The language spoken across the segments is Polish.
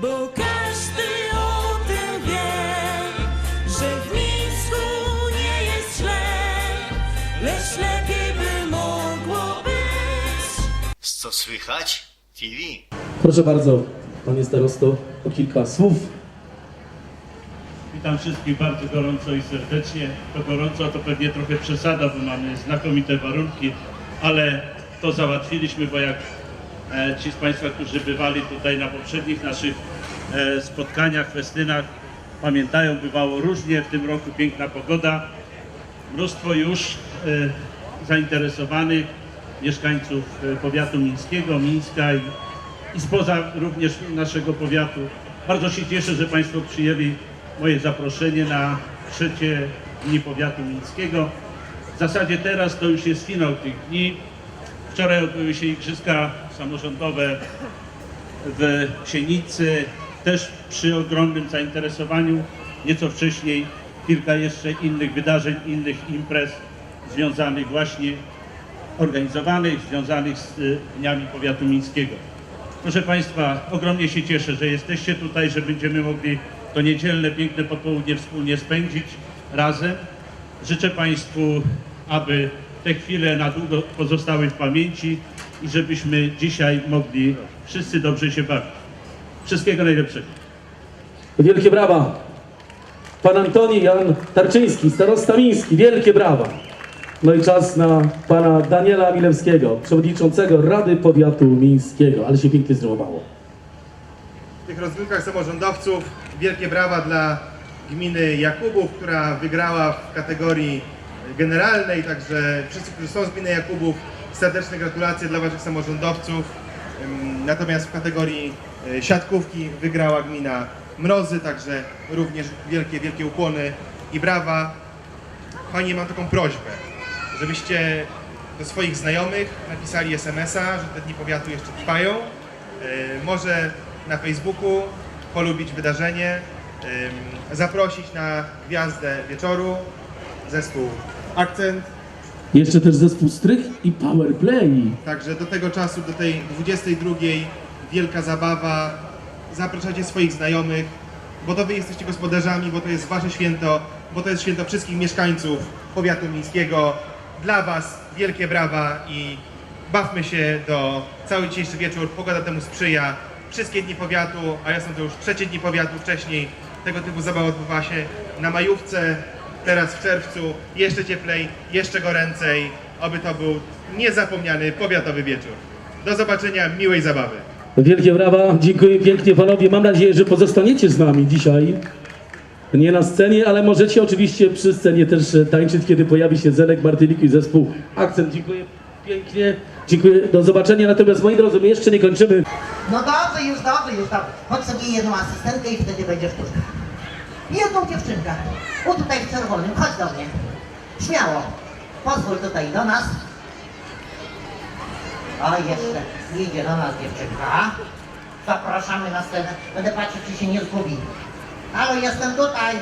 Bo każdy o tym wie, że w Mińsku nie jest źle, lecz lepiej by mogło być. Co słychać? TV. Proszę bardzo, panie starosto, o kilka słów. Witam wszystkich bardzo gorąco i serdecznie. To gorąco to pewnie trochę przesada, bo mamy znakomite warunki, ale to załatwiliśmy, bo jak ci z Państwa, którzy bywali tutaj na poprzednich naszych e, spotkaniach, festynach, pamiętają, bywało różnie. W tym roku piękna pogoda. Mnóstwo już e, zainteresowanych mieszkańców e, powiatu mińskiego, Mińska i, i spoza również naszego powiatu. Bardzo się cieszę, że Państwo przyjęli moje zaproszenie na trzecie dni powiatu mińskiego. W zasadzie teraz to już jest finał tych dni. Wczoraj odbyły się igrzyska samorządowe w Sienicy, też przy ogromnym zainteresowaniu. Nieco wcześniej kilka jeszcze innych wydarzeń, innych imprez związanych właśnie, organizowanych, związanych z y, Dniami Powiatu Mińskiego. Proszę Państwa, ogromnie się cieszę, że jesteście tutaj, że będziemy mogli to niedzielne, piękne popołudnie wspólnie spędzić razem. Życzę Państwu, aby te chwile na długo pozostały w pamięci i żebyśmy dzisiaj mogli wszyscy dobrze się bawić. Wszystkiego najlepszego. Wielkie brawa. Pan Antoni Jan Tarczyński, starosta miński, wielkie brawa. No i czas na pana Daniela Milewskiego, przewodniczącego Rady Powiatu Mińskiego, ale się pięknie zrymowało. W tych rozgrywkach samorządowców wielkie brawa dla gminy Jakubów, która wygrała w kategorii generalnej, także wszyscy, którzy są z gminy Jakubów, serdeczne gratulacje dla waszych samorządowców. Natomiast w kategorii e, siatkówki wygrała gmina Mrozy, także również wielkie, wielkie ukłony i brawa. Panie, mam taką prośbę, żebyście do swoich znajomych napisali SMS-a, że te dni powiatu jeszcze trwają. E, Może na Facebooku polubić wydarzenie, zaprosić na gwiazdę wieczoru zespół Akcent. Jeszcze też zespół Strych i Powerplay. Także do tego czasu, do tej 22 wielka zabawa. Zapraszacie swoich znajomych, bo to wy jesteście gospodarzami, bo to jest wasze święto, bo to jest święto wszystkich mieszkańców powiatu mińskiego. Dla was wielkie brawa i bawmy się do cały dzisiejszy wieczór. Pogoda temu sprzyja. Wszystkie dni powiatu, a ja sądzę już trzecie dni powiatu wcześniej, tego typu zabawa odbywa się na majówce, teraz w czerwcu, jeszcze cieplej, jeszcze goręcej. Oby to był niezapomniany powiatowy wieczór. Do zobaczenia, miłej zabawy. Wielkie brawa, dziękuję pięknie panowie. Mam nadzieję, że pozostaniecie z nami dzisiaj. Nie na scenie, ale możecie oczywiście przy scenie też tańczyć, kiedy pojawi się Zenek Martynik i zespół Akcent. Dziękuję pięknie, dziękuję, do zobaczenia. Natomiast moi drodzy, my jeszcze nie kończymy. No dobrze, już dobrze, już dobrze. Chodź sobie jedną asystentkę i wtedy będzie sztuczka. Jedną dziewczynkę. O tutaj w czerwonym, chodź do mnie. Śmiało. Pozwól tutaj do nas. O, jeszcze idzie do nas dziewczynka. Zapraszamy na scenę. Będę patrzył, czy się nie zgubi. Halo, jestem tutaj.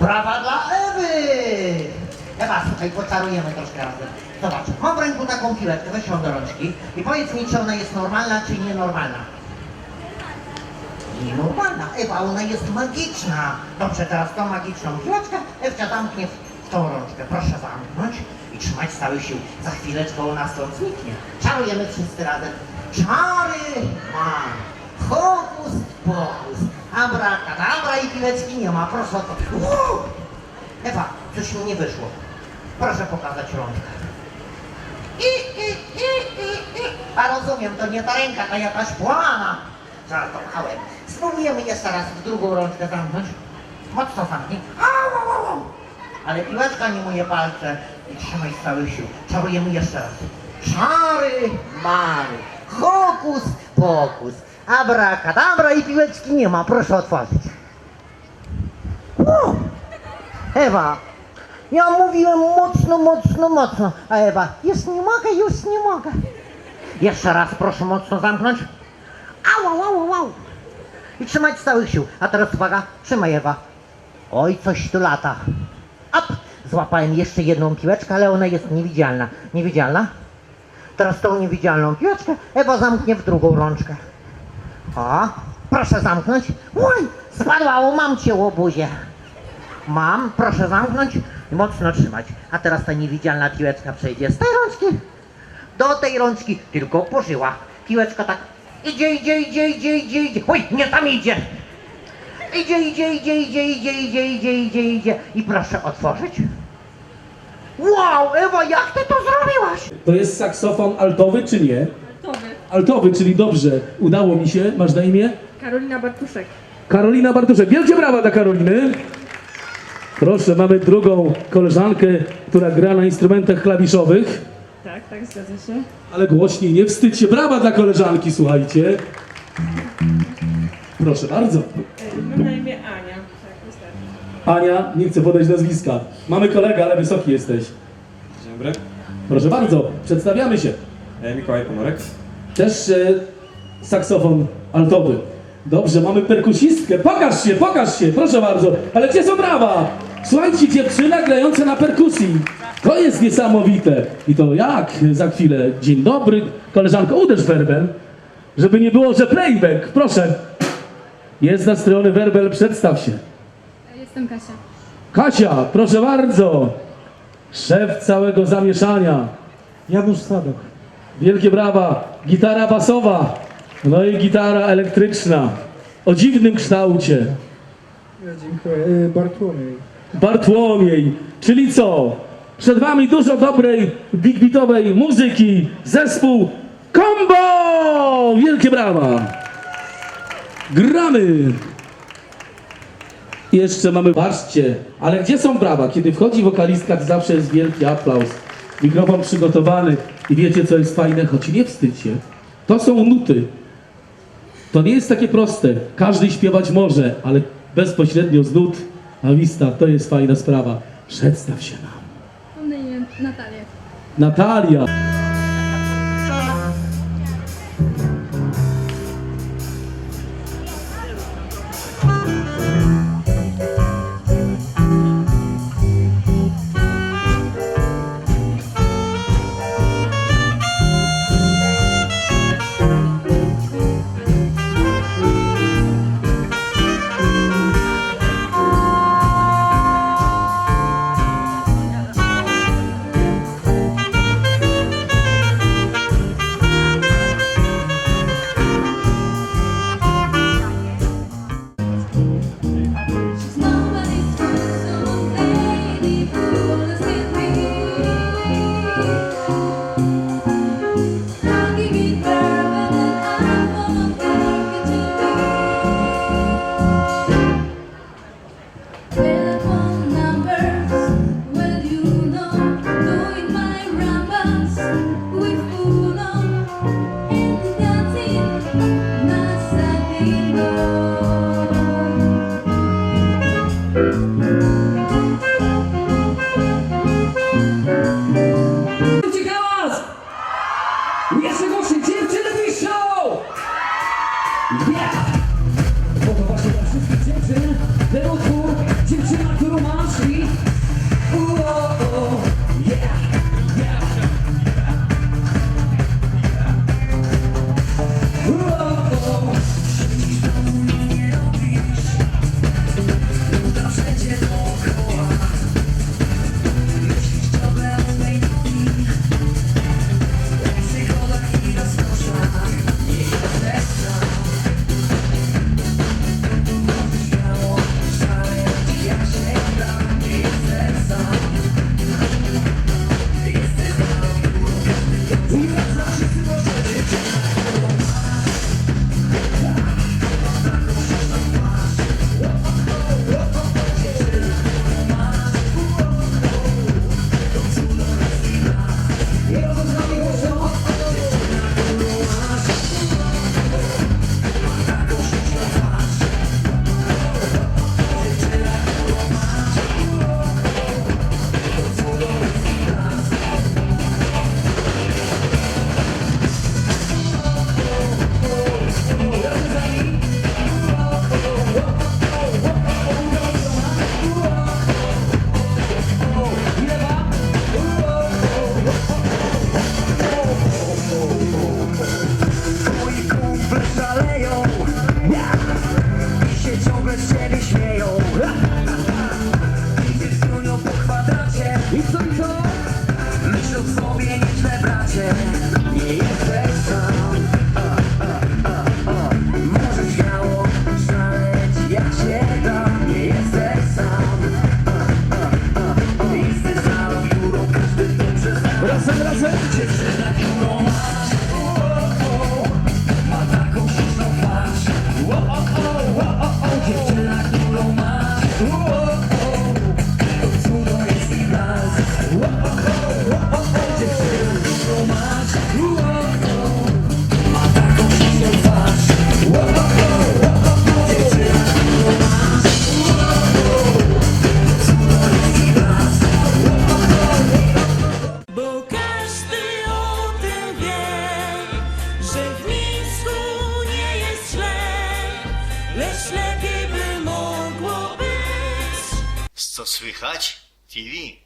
Brawa dla Ewy! Ewa, słuchaj, pocarujemy troszkę razem. Zobacz, mam w ręku taką piłeczkę, weź ją do rączki i powiedz mi, czy ona jest normalna, czy nienormalna. Nienormalna. Ewa, ona jest magiczna. Dobrze, teraz tą magiczną piłeczkę Ewcia zamknie w- tą rączkę. Proszę zamknąć i trzymać z całych sił. Za chwileczkę ona stąd zniknie. Czarujemy wszyscy razem. Czary mam. Hokus pokus. Abracadabra i piłeczki nie ma. Proszę o to. Uuu! Ewa, coś mi nie wyszło. Proszę pokazać rączkę. I, i, i, i, i. A rozumiem, to nie ta ręka, to jakaś płana. Żartowałem. Spróbujemy jeszcze raz w drugą rączkę zamknąć. Mocno zamknij. Ale piłeczka nie moje palce. I trzymaj z całych sił. Czarujemy jeszcze raz. Czary, mary. Hokus, pokus. Abracadabra i piłeczki nie ma. Proszę otworzyć. O! Ewa, ja mówiłem mocno, mocno, mocno, a Ewa, już nie mogę, już nie mogę. Jeszcze raz proszę mocno zamknąć. I trzymać z całych sił. A teraz uwaga, trzymaj Ewa. Oj, coś tu lata. Up! Złapałem jeszcze jedną piłeczkę, ale ona jest niewidzialna. Niewidzialna? Teraz tą niewidzialną piłeczkę Ewa zamknie w drugą rączkę. O, proszę zamknąć. Oj, spadła, o, mam cię, łobuzie. Mam, proszę zamknąć i mocno trzymać. A teraz ta niewidzialna piłeczka przejdzie z tej rączki do tej rączki, tylko po żyłach. Piłeczka tak idzie, idzie, idzie, idzie, idzie, idzie. Oj, nie tam idzie. Idzie, idzie, idzie, idzie, idzie, idzie, idzie, idzie, idzie. I proszę otworzyć. Wow, Ewa, jak ty to zrobiłaś? To jest saksofon altowy czy nie? Altowy. Altowy, czyli dobrze. Udało mi się. Masz na imię? Karolina Bartuszek. Karolina Bartuszek. Wielkie brawa dla Karoliny. Proszę, mamy drugą koleżankę, która gra na instrumentach klawiszowych. Tak, tak, zgadza się. Ale głośniej, nie wstydź się. Brawa dla koleżanki, słuchajcie. Proszę bardzo. Mam na imię Ania. Tak, wystarczy. Ania, nie chcę podać nazwiska. Mamy kolegę, ale wysoki jesteś. Dzień dobry, Proszę bardzo, przedstawiamy się. e, Mikołaj Pomorek. Też e, saksofon altowy. Dobrze, mamy perkusistkę. Pokaż się, pokaż się, proszę bardzo. Ale gdzie są brawa? Słuchajcie, dziewczyna grająca na perkusji. To jest niesamowite. I to jak za chwilę? Dzień dobry, koleżanko, uderz werbel, żeby nie było, że playback. Proszę. Jest nastrojony werbel, przedstaw się. Jestem Kasia. Kasia, proszę bardzo. Szef całego zamieszania. Janusz Sadok. Wielkie brawa. Gitara basowa. No i gitara elektryczna. O dziwnym kształcie. Ja dziękuję. Y, Bartłomiej. Bartłomiej. Czyli co? Przed wami dużo dobrej, big beatowej muzyki. Zespół Combo! Wielkie brawa. Gramy. Jeszcze mamy, patrzcie, ale gdzie są brawa? Kiedy wchodzi wokalistka, to zawsze jest wielki aplauz. Mikrofon przygotowany i wiecie co jest fajne, choć nie wstydź się. To są nuty. To nie jest takie proste. Każdy śpiewać może, ale bezpośrednio z nut, a wista, to jest fajna sprawa. Przedstaw się nam. Mam na imię Natalia. Natalia.